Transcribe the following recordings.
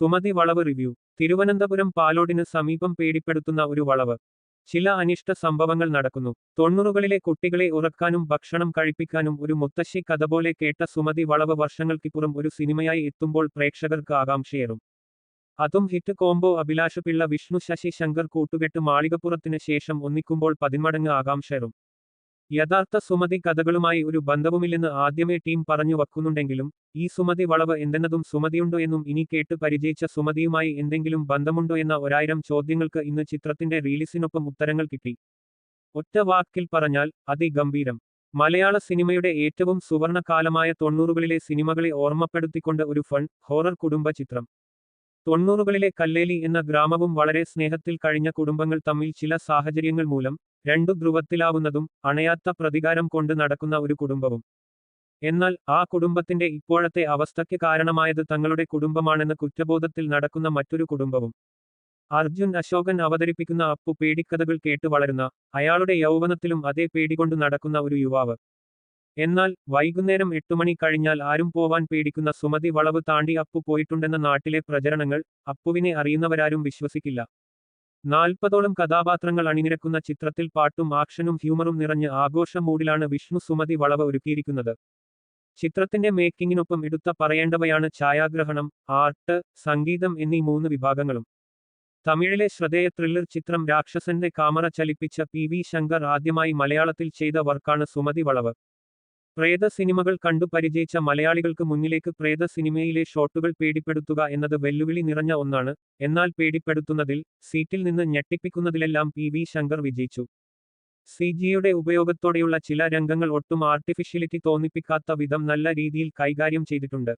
സുമതി വളവ് റിവ്യൂ. തിരുവനന്തപുരം പാലോടിന് സമീപം പേടിപ്പെടുത്തുന്ന ഒരു വളവ്. ചില അനിഷ്ട സംഭവങ്ങൾ നടക്കുന്നു. തൊണ്ണൂറുകളിലെ കുട്ടികളെ ഉറക്കാനും ഭക്ഷണം കഴിപ്പിക്കാനും ഒരു മുത്തശ്ശി കഥ പോലെ കേട്ട സുമതി വളവ് വർഷങ്ങൾക്കിപ്പുറം ഒരു സിനിമയായി എത്തുമ്പോൾ പ്രേക്ഷകർക്ക് ആകാംക്ഷയേറും. അതും ഹിറ്റ് കോംബോ അഭിലാഷ് പിള്ള വിഷ്ണു ശശി ശങ്കർ കൂട്ടുകെട്ട് മാളികപ്പുറത്തിന് ശേഷം ഒന്നിക്കുമ്പോൾ പതിന്മടങ്ങ് ആകാംക്ഷയേറും. യഥാർത്ഥ സുമതി കഥകളുമായി ഒരു ബന്ധവുമില്ലെന്ന് ആദ്യമേ ടീം പറഞ്ഞു വക്കുന്നുണ്ടെങ്കിലും ഈ സുമതി വളവ് എന്തെന്നതും സുമതിയുണ്ടോ എന്നും ഇനി കേട്ട് പരിചയിച്ച സുമതിയുമായി എന്തെങ്കിലും ബന്ധമുണ്ടോ എന്ന ഒരായിരം ചോദ്യങ്ങൾക്ക് ഇന്ന് ചിത്രത്തിന്റെ റിലീസിനൊപ്പം ഉത്തരങ്ങൾ കിട്ടി. ഒറ്റ വാക്കിൽ പറഞ്ഞാൽ അതിഗംഭീരം. മലയാള സിനിമയുടെ ഏറ്റവും സുവർണകാലമായ തൊണ്ണൂറുകളിലെ സിനിമകളെ ഓർമ്മപ്പെടുത്തിക്കൊണ്ട് ഒരു ഫൺ ഹോറർ കുടുംബ ചിത്രം. തൊണ്ണൂറുകളിലെ കല്ലേലി എന്ന ഗ്രാമവും വളരെ സ്നേഹത്തിൽ കഴിഞ്ഞ കുടുംബങ്ങൾ തമ്മിൽ ചില സാഹചര്യങ്ങൾ മൂലം രണ്ടു ധ്രുവത്തിലാവുന്നതും അണയാത്ത പ്രതികാരം കൊണ്ട് നടക്കുന്ന ഒരു കുടുംബവും. എന്നാൽ ആ കുടുംബത്തിന്റെ ഇപ്പോഴത്തെ അവസ്ഥയ്ക്ക് കാരണമായത് തങ്ങളുടെ കുടുംബമാണെന്ന കുറ്റബോധത്തിൽ നടക്കുന്ന മറ്റൊരു കുടുംബവും. അർജുൻ അശോകൻ അവതരിപ്പിക്കുന്ന അപ്പു പേടിക്കഥകൾ കേട്ട് വളരുന്ന അയാളുടെ യൗവനത്തിലും അതേ പേടികൊണ്ട് നടക്കുന്ന ഒരു യുവാവ്. എന്നാൽ വൈകുന്നേരം എട്ടുമണി കഴിഞ്ഞാൽ ആരും പോവാൻ പേടിക്കുന്ന സുമതി വളവ് താണ്ടി അപ്പു പോയിട്ടുണ്ടെന്ന നാട്ടിലെ പ്രചരണങ്ങൾ അപ്പുവിനെ അറിയുന്നവരാരും വിശ്വസിക്കില്ല. നാൽപ്പതോളം കഥാപാത്രങ്ങൾ അണിനിരക്കുന്ന ചിത്രത്തിൽ പാട്ടും ആക്ഷനും ഹ്യൂമറും നിറഞ്ഞ ആഘോഷ മൂഡിലാണ് വിഷ്ണു സുമതി വളവ ഒരുക്കിയിരിക്കുന്നത്. ചിത്രത്തിന്റെ മേക്കിങ്ങിനൊപ്പം എടുത്ത പറയേണ്ടവയാണ് ഛായാഗ്രഹണം ആർട്ട് സംഗീതം എന്നീ മൂന്ന് വിഭാഗങ്ങളും. തമിഴിലെ ശ്രദ്ധേയ ത്രില്ലർ ചിത്രം രാക്ഷസന്റെ കാമറ ചലിപ്പിച്ച പി വി ശങ്കർ ആദ്യമായി മലയാളത്തിൽ ചെയ്ത വർക്കാണ് സുമതി വളവ്. പ്രേത സിനിമകൾ കണ്ടു പരിചയിച്ച മലയാളികൾക്ക് മുന്നിലേക്ക് പ്രേത സിനിമയിലെ ഷോട്ടുകൾ പേടിപ്പെടുത്തുക എന്നത് വെല്ലുവിളി നിറഞ്ഞ ഒന്നാണ്. എന്നാൽ പേടിപ്പെടുത്തുന്നതിൽ സീറ്റിൽ നിന്ന് ഞെട്ടിപ്പിക്കുന്നതിലെല്ലാം പി വി ശങ്കർ വിജയിച്ചു. സി ജിയുടെ ഉപയോഗത്തോടെയുള്ള ചില രംഗങ്ങൾ ഒട്ടും ആർട്ടിഫിഷ്യലിറ്റി തോന്നിപ്പിക്കാത്ത വിധം നല്ല രീതിയിൽ കൈകാര്യം ചെയ്തിട്ടുണ്ട്.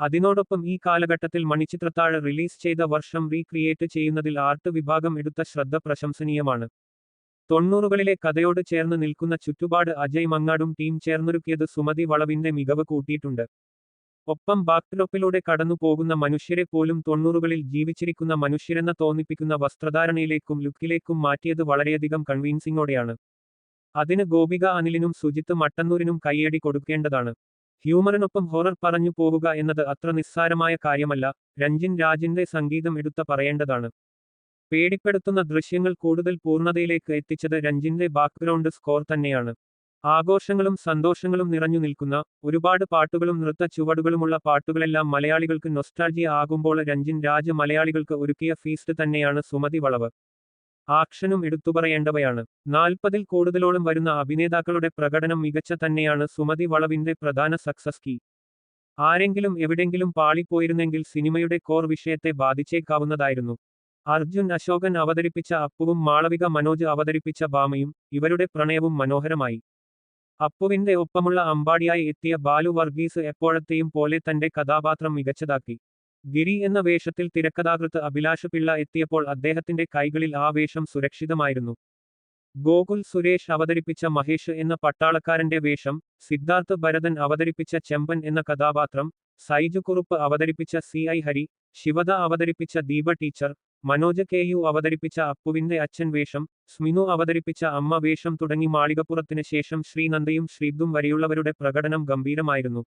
അതിനോടൊപ്പം ഈ കാലഘട്ടത്തിൽ മണിച്ചിത്രത്താഴ് റിലീസ് ചെയ്ത വർഷം റീക്രിയേറ്റ് ചെയ്യുന്നതിൽ ആർട്ട് വിഭാഗം എടുത്ത ശ്രദ്ധ പ്രശംസനീയമാണ്. തൊണ്ണൂറുകളിലെ കഥയോട് ചേർന്ന് നിൽക്കുന്ന ചുറ്റുപാട് അജയ് മങ്ങാടും ടീം ചേർന്നൊരുക്കിയത് സുമതി വളവിന്റെ മികവ് കൂട്ടിയിട്ടുണ്ട്. ഒപ്പം ബാക്ക്ഡ്രോപ്പിലൂടെ കടന്നു പോകുന്ന മനുഷ്യരെ പോലും തൊണ്ണൂറുകളിൽ ജീവിച്ചിരിക്കുന്ന മനുഷ്യരെന്ന തോന്നിപ്പിക്കുന്ന വസ്ത്രധാരണയിലേക്കും ലുക്കിലേക്കും മാറ്റിയത് വളരെയധികം കൺവീൻസിങ്ങോടെയാണ്. അതിന് ഗോപിക അനിലിനും സുജിത്ത് മട്ടന്നൂരിനും കൈയടി കൊടുക്കേണ്ടതാണ്. ഹ്യൂമറിനൊപ്പം ഹൊറർ പറഞ്ഞു പോവുക എന്നത് അത്ര നിസ്സാരമായ കാര്യമല്ല രഞ്ജിൻ രാജിന്റെ സംഗീതം എടുത്ത പറയേണ്ടതാണ്. പേടിപ്പെടുത്തുന്ന ദൃശ്യങ്ങൾ കൂടുതൽ പൂർണതയിലേക്ക് എത്തിച്ചത് രഞ്ജിന്റെ ബാക്ക്ഗ്രൗണ്ട് സ്കോർ തന്നെയാണ്. ആഘോഷങ്ങളും സന്തോഷങ്ങളും നിറഞ്ഞു നിൽക്കുന്ന ഒരുപാട് പാട്ടുകളും നൃത്ത ചുവടുകളുമുള്ള പാട്ടുകളെല്ലാം മലയാളികൾക്ക് നൊസ്റ്റാൾജിയ ആകുമ്പോൾ രഞ്ജിൻ രാജ മലയാളികൾക്ക് ഒരുക്കിയ ഫീസ്റ്റ് തന്നെയാണ് സുമതി വളവ്. ആക്ഷനും എടുത്തുപറയേണ്ടവയാണ്. നാൽപ്പതിൽ കൂടുതലോളം വരുന്ന അഭിനേതാക്കളുടെ പ്രകടനം മികച്ച തന്നെയാണ് സുമതി വളവിന്റെ പ്രധാന സക്സസ് കീ ആരെങ്കിലും എവിടെങ്കിലും പാളിപ്പോയിരുന്നെങ്കിൽ സിനിമയുടെ കോർ വിഷയത്തെ ബാധിച്ചേക്കാവുന്നതായിരുന്നു. അർജുൻ അശോകൻ അവതരിപ്പിച്ച അപ്പുവും മാളവിക മനോജ് അവതരിപ്പിച്ച ബാമയും ഇവരുടെ പ്രണയവും മനോഹരമായി. അപ്പുവിന്റെ ഒപ്പമുള്ള അമ്പാടിയായി എത്തിയ ബാലു വർഗീസ് എപ്പോഴത്തെയും പോലെ തന്റെ കഥാപാത്രം മികച്ചതാക്കി. ഗിരി എന്ന വേഷത്തിൽ തിരക്കഥാകൃത്ത് അഭിലാഷ് പിള്ള എത്തിയപ്പോൾ അദ്ദേഹത്തിന്റെ കൈകളിൽ ആ വേഷം സുരക്ഷിതമായിരുന്നു. ഗോകുൽ സുരേഷ് അവതരിപ്പിച്ച മഹേഷ് എന്ന പട്ടാളക്കാരന്റെ വേഷം സിദ്ധാർത്ഥ് ഭരതൻ അവതരിപ്പിച്ച ചെമ്പൻ എന്ന കഥാപാത്രം സൈജു കുറുപ്പ് അവതരിപ്പിച്ച സി ഐ ഹരി ശിവദ അവതരിപ്പിച്ച Deepa teacher Manoj K U അവതരിപ്പിച്ച അപ്പുവിന്റെ അച്ഛൻ വേഷം സ്മിനു അവതരിപ്പിച്ച അമ്മ വേഷം തുടങ്ങി മാളികപ്പുറത്തിന് ശേഷം ശ്രീനന്ദയും ശ്രീദും വരെയുള്ളവരുടെ പ്രകടനം ഗംഭീരമായിരുന്നു.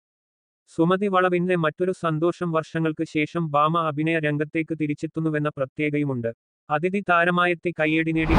സുമതി വളവിന്റെ മറ്റൊരു സന്തോഷം വർഷങ്ങൾക്ക് ശേഷം ബാമ അഭിനയ രംഗത്തേക്ക് തിരിച്ചെത്തുന്നുവെന്ന പ്രത്യേകയുമുണ്ട് അതിഥി താരമായെത്തി കയ്യടി നേടി